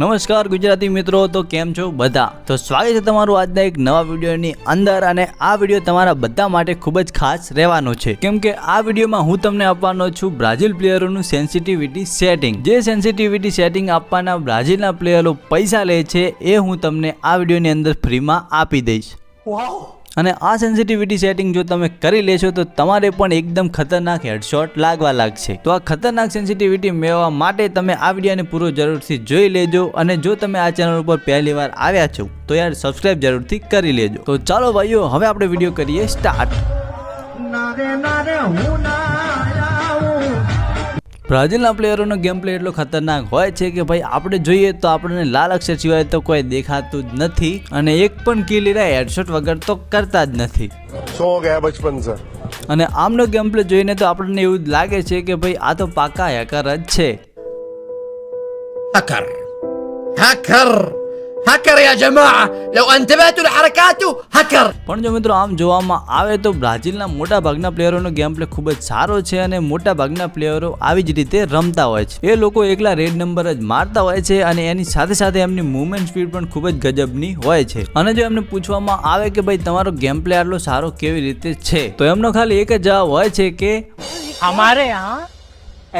નમસ્કાર ગુજરાતી મિત્રો, તો કેમ છો બધા? તો સ્વાગત છે તમારું આજના એક નવા વિડીયોની અંદર અને આ વીડિયો તમારા બધા માટે ખૂબ જ ખાસ રહેવાનો છે. કેમ કે આ વિડીયોમાં હું તમને આપવાનો છું બ્રાઝિલ પ્લેયરોનું સેન્સિટિવિટી સેટિંગ. જે સેન્સિટિવિટી સેટિંગ આપવાના બ્રાઝિલના પ્લેયરો પૈસા લે છે, એ હું તમને આ વિડીયોની અંદર ફ્રીમાં આપી દઈશ. અને આ સેન્સિટિવિટી સેટિંગ જો તમે કરી લેશો તો તમારે પણ એકદમ ખતરનાક હેડશોટ લાગવા લાગશે. તો આ ખતરનાક સેન્સિટિવિટી મેળવવા માટે તમે આ વિડીયોને પૂરો જરૂરથી જોઈ લેજો અને જો તમે આ ચેનલ ઉપર પહેલી વાર આવ્યા છો, તો યાર સબસ્ક્રાઇબ જરૂરથી કરી લેજો. તો ચાલો ભાઈઓ, હવે આપણે વીડિયો કરીએ સ્ટાર્ટ નારે નારે હું ના બ્રાઝિલના પ્લેયરોનો ગેમ પ્લે એટલો ખતરનાક હોય છે કે ભાઈ આપણે જોઈએ તો આપણને લાલ અક્ષર સિવાય તો કોઈ દેખાતું જ નથી અને એક પણ કિલ એના હેડશોટ વગર તો કરતા જ નથી. અને આમનો ગેમ પ્લે જોઈને તો આપણને એવું જ લાગે છે કે ભાઈ આ તો પાકા હેકર જ છે. હેકર હેકર હકર યા જમા લો અંતબતુ હરકાતુ હકર પણ જો મિત્રો આમ જોવામાં આવે તો બ્રાઝિલના મોટા ભાગના પ્લેયરોનો ગેમ પ્લે ખૂબ જ સારો છે અને મોટા ભાગના પ્લેયરો આવી જ રીતે રમતા હોય છે. એ લોકો એકલા રેડ નંબર જ મારતા હોય છે અને એની સાથે સાથે એમની મૂવમેન્ટ સ્પીડ પણ ખૂબ જ ગજબની હોય છે. અને જો એમને પૂછવામાં આવે કે ભાઈ તમારો ગેમ પ્લે આટલો સારો કેવી રીતે છે? તો એમનો ખાલી એક જ જવાબ હોય છે કે અમારે યહાં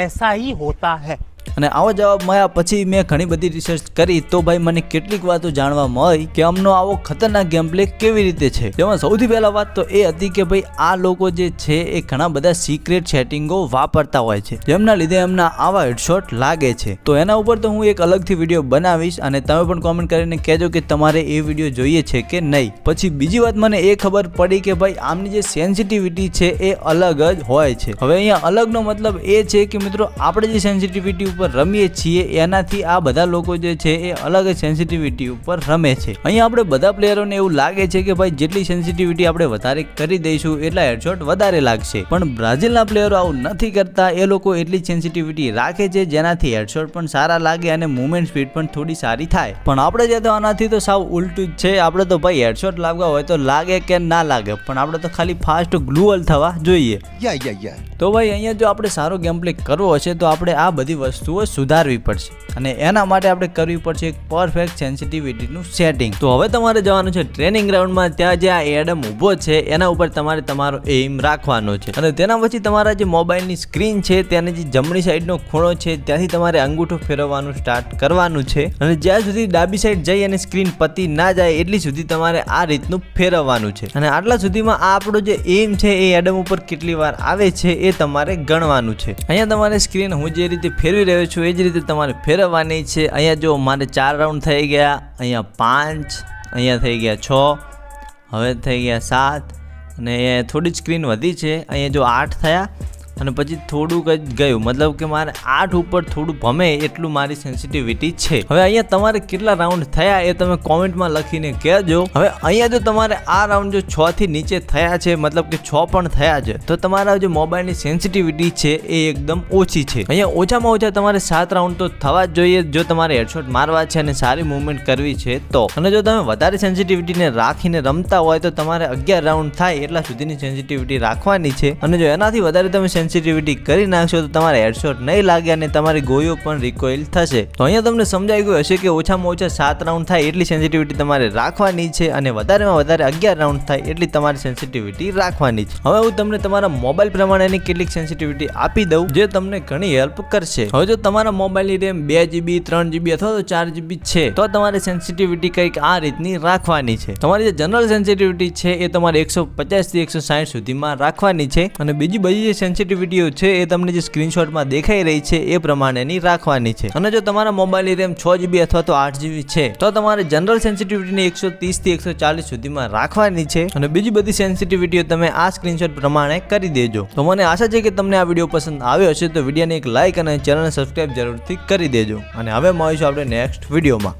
એસા હી હોતા હૈ. અને આવો જવાબ મળ્યા પછી મેં ઘણી બધી રિસર્ચ કરી તો ભાઈ મને કેટલીક વાતો જાણવા મળી કે આમનો આવો ખતરનાક ગેમ પ્લે કેવી રીતે છે. જેમાં સૌથી પહેલા વાત તો એ હતી કે ભાઈ આ લોકો જે છે એ ઘણા બધા સિક્રેટ સેટિંગો વાપરતા હોય છે. જેમના લીધે એમના આવા હેડશોટ લાગે છે. તો એના ઉપર તો હું એક અલગથી વીડિયો બનાવીશ અને તમે પણ કોમેન્ટ કરીને કહેજો કે તમારે એ વીડિયો જોઈએ છે કે નહીં. પછી બીજી વાત મને એ ખબર પડી કે ભાઈ આમની જે સેન્સિટિવિટી છે એ અલગ જ હોય છે. હવે અહીંયા અલગનો મતલબ એ છે કે મિત્રો, આપણે જે સેન્સિટિવિટી ઉપર રમીએ છીએ એનાથી આ બધા લોકો જે છે એ અલગ સેન્સિટિવિટી ઉપર રમે છે. અહીંયા આપણે બધા પ્લેયરોને એવું લાગે છે કે ભાઈ જેટલી સેન્સિટિવિટી આપણે વધારે કરી દઈશું એટલા હેડશોટ વધારે લાગશે. પણ બ્રાઝિલના પ્લેયરો આવું નથી કરતા એ લોકો એટલી સેન્સિટિવિટી રાખે છે જેનાથી હેડશોટ પણ સારા લાગે અને મુવમેન્ટ સ્પીડ પણ થોડી સારી થાય. પણ આપણે જે તો આનાથી તો સાવ ઉલટું જ છે આપણે તો ભાઈ હેડશોટ લાગવા હોય તો લાગે કે ના લાગે પણ આપણે તો ખાલી ફાસ્ટ ગ્લુઅલ થવા જોઈએ. તો ભાઈ અહીંયા જો આપણે સારો ગેમ પ્લે કરવો હશે તો આપણે આ બધી વસ્તુ વસ્તુઓ સુધારવી પડશે. અને એના માટે આપણે કરવી પડશે એક પરફેક્ટ સેન્સિટિવિટીનું સેટિંગ તો હવે તમારે જવાનું છે ટ્રેનિંગ ગ્રાઉન્ડમાં ત્યાં જે આ એડમ ઊભો છે, એના ઉપર તમારે તમારો એઇમ રાખવાનો છે. અને તેના પછી તમારા જે મોબાઈલની સ્ક્રીન છે ત્યાંની જે જમણી સાઈડનો ખૂણો છે, ત્યાંથી તમારે અંગૂઠો ફેરવવાનું સ્ટાર્ટ કરવાનું છે. અને જ્યાં સુધી ડાબી સાઈડ જઈ અને સ્ક્રીન પતી ના જાય, એટલી સુધી તમારે આ રીતનું ફેરવવાનું છે. અને આટલા સુધીમાં આ આપણો જે એમ છે, એ એડમ ઉપર કેટલી વાર આવે છે, એ તમારે ગણવાનું છે. અહીંયા તમારે સ્ક્રીન હું જે રીતે ફેરવી રહ્યો છું. એ જ રીતે તમારે ફેરવવાની છે. અહીંયા જો મારે ચાર રાઉન્ડ થઈ ગયા. અહીંયા પાંચ, અહીંયા થઈ ગયા છ, હવે થઈ ગયા સાત. અને થોડી સ્ક્રીન વધી છે. અહીંયા જો આઠ થયા અને પછી થોડુંક જ ગયું. મતલબ કે મારે આઠ ઉપર થોડું ભમે એટલું મારી સેન્સિટિવિટી છે. હવે અહીંયા તમારે કેટલા રાઉન્ડ થયા એ તમે કોમેન્ટમાં લખીને કહેજો. હવે અહીંયા જો તમારે આ રાઉન્ડ જો છ થી નીચે થયા છે, મતલબ કે છ પણ થયા છે, તો તમારા જે મોબાઈલની સેન્સિટિવિટી છે એ એકદમ ઓછી છે. અહીંયા ઓછામાં ઓછા તમારે સાત રાઉન્ડ તો થવા જ જોઈએ. જો તમારે હેડશોટ મારવા છે અને સારી મૂવમેન્ટ કરવી છે, તો. અને જો તમે વધારે સેન્સિટિવિટીને રાખીને રમતા હોય તો તમારે અગિયાર રાઉન્ડ થાય એટલા સુધીની સેન્સિટિવિટી રાખવાની છે. અને જો એનાથી વધારે તમે સેન્સિટિવિટી કરી નાખશો તો તમારે હેડશોટ નહીં લાગે અને તમારી ગોળીઓ પણ રિકોઇલ થશે. તો અહીંયા તમને સમજાઈ ગયું હશે કે ઓછામાં ઓછા સાત રાઉન્ડ થાય એટલી સેન્સિટિવિટી તમારે રાખવાની છે અને વધારેમાં વધારે અગિયાર રાઉન્ડ થાય એટલી તમારી સેન્સિટિવિટી રાખવાની છે. હવે હું તમને તમારા મોબાઈલ પ્રમાણેની કેટલીક સેન્સિટિવિટી આપી દઉં, જે તમને ઘણી હેલ્પ કરશે. હવે જો તમારા મોબાઈલની રેમ બે જીબી ત્રણ જીબી અથવા તો ચાર જીબી છે, તો તમારે સેન્સિટિવિટી કંઈક આ રીતની રાખવાની છે. તમારી જે જનરલ સેન્સિટિવિટી છે એ તમારે એકસો પચાસથી એકસો સાઠ સુધીમાં રાખવાની છે અને બીજી બધી જે સેન્સિટિવિટીઓ છે એ તમને જે સ્ક્રીનશોટમાં દેખાઈ રહી છે એ પ્રમાણેની રાખવાની છે. અને જો તમારા મોબાઈલની રેમ છ જીબી અથવા તો આઠ જીબી છે, તો તમારે જનરલ સેન્સિટિવિટીને એકસો ત્રીસથી એકસો ચાલીસ સુધીમાં રાખવાની છે. અને બીજી બધી સેન્સિટિવિટીઓ તમે આ સ્ક્રીનશોટ પ્રમાણે કરી દેજો. તો મને આશા છે કે તમને આ વીડિયો પસંદ આવ્યો હશે, તો વિડીયોને એક લાઇક અને ચેનલને સબસ્ક્રાઈબ જરૂરથી કરી દેજો. અને હવે મળીશું આપણે નેક્સ્ટ વિડીયોમાં.